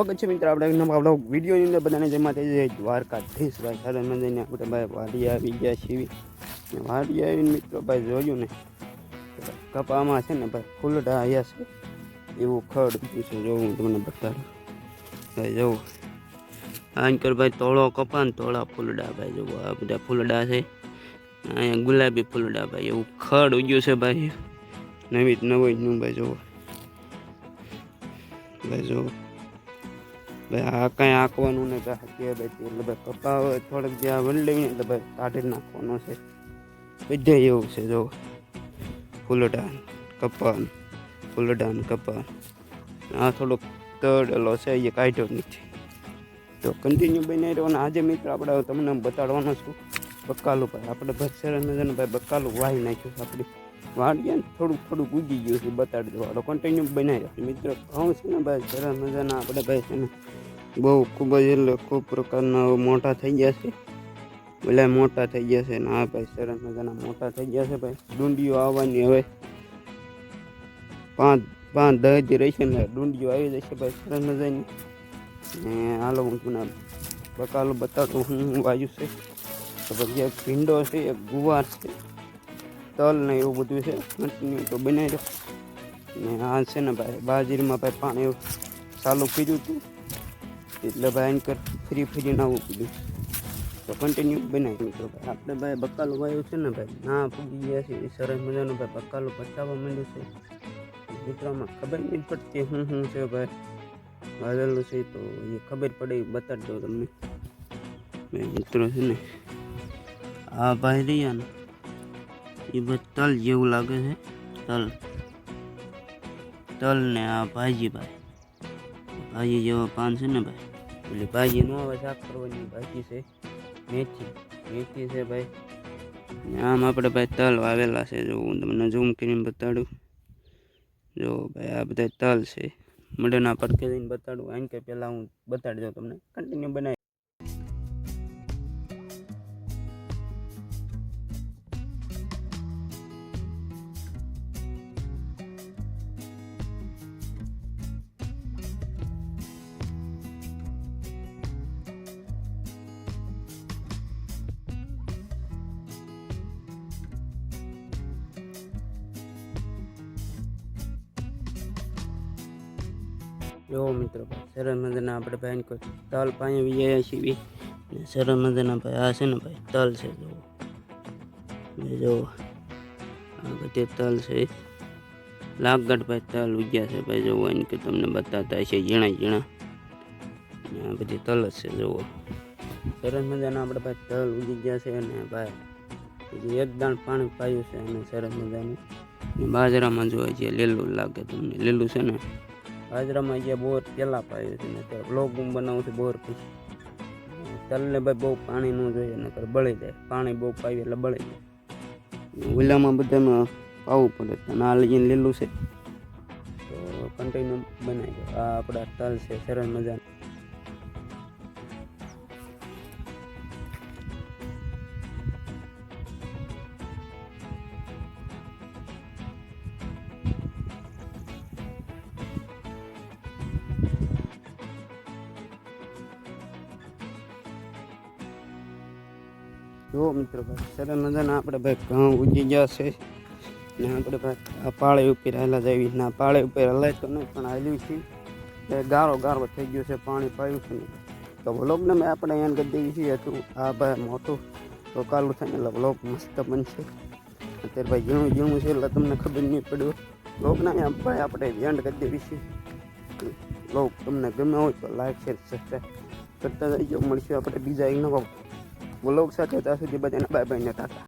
સ્વાગત છે મિત્ર. આપણે નવા આપણો વિડીયોની અંદર બધાને જેમાં થઈ જાય દ્વારકાધીશ. ભાઈ સાથે મંદિરને આપણે ભાઈ વાડી આવી ગયા છીએ. વાડી આવીને મિત્રો ભાઈ જોયું ને, કપામાં છે ને ભાઈ ફૂલડા આવ્યા છે. એવું ખડ બીજું છે. જોવું હું તમને બતાડું ભાઈ, જોવું. આંકર ભાઈ તોળો કપા ને તોળા ફૂલડા, ભાઈ, જોવો. આ બધા ફૂલડા છે. અહીંયા ગુલાબી ફૂલડા, ભાઈ, એવું ખડ ઉગ્યું છે ભાઈ. નવી નવી નું, ભાઈ, જોવો. ભાઈ જો ભાઈ આ કાંઈ આંકવાનું ને કે ભાઈ એટલે ભાઈ કપા હોય થોડોક જ્યાં વંડવી એટલે ભાઈ કાઢી નાખવાનો છે. બધે એવું છે જો ફૂલડાન કપા ફૂલડાન, કપાન. આ થોડોક તળેલો છે, એ કાઢ્યો નથી. તો કન્ટિન્યુ બની રહ્યો આજે મિત્ર આપણે તમને બતાડવાનો છું. બકાલું ભાઈ, આપણે ભાઈ સરસ મજાનું ભાઈ બકાલું વાહી નાખ્યું છે આપણી. વાડીએ ને થોડુંક થોડુંક ઉગી ગયું છે, બતાડી દેવાનો કન્ટિન્યુ બનાવી રાખ્યું મિત્રો ઘઉં છે ને ભાઈ સરસ મજાના આપણે ભાઈ છે ને બહુ ખૂબ જ એટલે ખૂબ પ્રકારના મોટા થઈ ગયા છે. એટલે મોટા થઈ ગયા છે ને આ ભાઈ સરસ મજાના મોટા થઈ ગયા છે ભાઈ. ડુંડીઓ આવવાની હવે પાંચ પાંચ, દસ દી રહેશે ને ડુંડીઓ આવી જશે ભાઈ સરસ મજાની. ને હાલો હું તમને બકાલો બતાવતો હું વાયુ છે. તો પછી એક ભીંડો છે, એક ગુવાર છે, તલ ને એવું બધું છે. કન્ટિન્યુ તો બનાવી રહ્યો ને આ છે ને ભાઈ બાજરીમાં ભાઈ પાણી ચાલુ કર્યું હતું. એટલે ભાઈ એન્કર ફ્રી ફ્રીને આવવું પડ્યું તો કન્ટિન્યુ બનાવી મિત્રો ભાઈ આપણે ભાઈ બકાલું વાયું છે ને ભાઈ ના પૂગી ગયા છે એ સરસ મજાનું ભાઈ બકાલું પચાવવા માંડ્યું છે મિત્રોમાં ખબર નહીં પડતી શું શું છે ભાઈ વાવેલું છે તો એ ખબર પડે એ બતાડી દઉં તમને મેં મિત્રો છે ને આ ભાઈ રહ્યા ને એ બધું તલ જેવું લાગે છે તલ તલ ને આ ભાજી ભાઈ ભાજી જેવો પાન છે ને ભાઈ એટલે ભાઈ નો આવે શાક કરવાની ભાજી છે. મેથી મેથી છે ભાઈ. આમ આપણે ભાઈ તલ વાવેલા છે. જો હું તમને ઝૂમ કરીને બતાડું. જો ભાઈ આ બધા તલ છે. મડના પડકે જઈને બતાડું. એમ કે પહેલાં હું બતાડી દઉં તમને. કન્ટિન્યુ બનાવી. જો મિત્રો સરસ મજાના આપણે ભાઈ કોઈ તલ પાસે વિજયા છીએ. સરસ મજાના ભાઈ આ છે ને ભાઈ, તલ છે જો ને જો આ બધે તલ છે. લાગડ ભાઈ તલ ઉગ્યા છે ભાઈ જોવો એને કે તમને બતાતા છે ઝીણા ને આ બધી તલ જ છે જોવો સરસ મજાના આપણે ભાઈ તલ ઉગી ગયા છે અને ભાઈ બીજું એક દાણ પાણી પાયું છે અને સરસ મજાનું બાજરામાં જોવા છે લીલું લાગે તમને, લીલું છે ને? બાજરામાં જે બોર પહેલાં પાયું છે નકર બ્લોગ હું બનાવું છું બોર પછી તલને ભાઈ બહુ પાણી ન જોઈએ નકર બળી જાય. પાણી બહુ પાવી એટલે બળી જાય. ઓલામાં બધામાં પાવું પડે આ લઈને લીલું છે. તો કન્ટેનર બનાવી આ આપણા તલ છે, સરસ મજાનું. જુઓ મિત્રો ભાઈ સરસ મજાના આપણે ભાઈ ઘઉં ઉજી ગયા છે ને આપણે ભાઈ આ પાળે ઉપર હાલા જાવી ના, પાળે ઉપર હલાય તો નહીં, પણ હાલ્યું છે. એ ગારો ગારો થઈ ગયો છે, પાણી પાયું છે તો વ્લોગને મેં આપણે એમ કરી દેવી છીએ. હતું આ ભાઈ મોટું, તો કાલું થાય એટલે વ્લોગ મસ્ત બનશે. અત્યારે ભાઈ ઝીણું ઝીણું છે એટલે તમને ખબર નહીં પડ્યું. લોકના એમ ભાઈ આપણે એન્ડ કરી દેવી છીએ વ્લોગ તમને ગમે હોય તો લાઈક શેર સબસ્ક્રાઈબ કરતા જઈજો મળશું આપણે બીજા એક નવા વ્લોગ સાથે ત્યાં સુધી બધાને બાય બાય ને ટાટા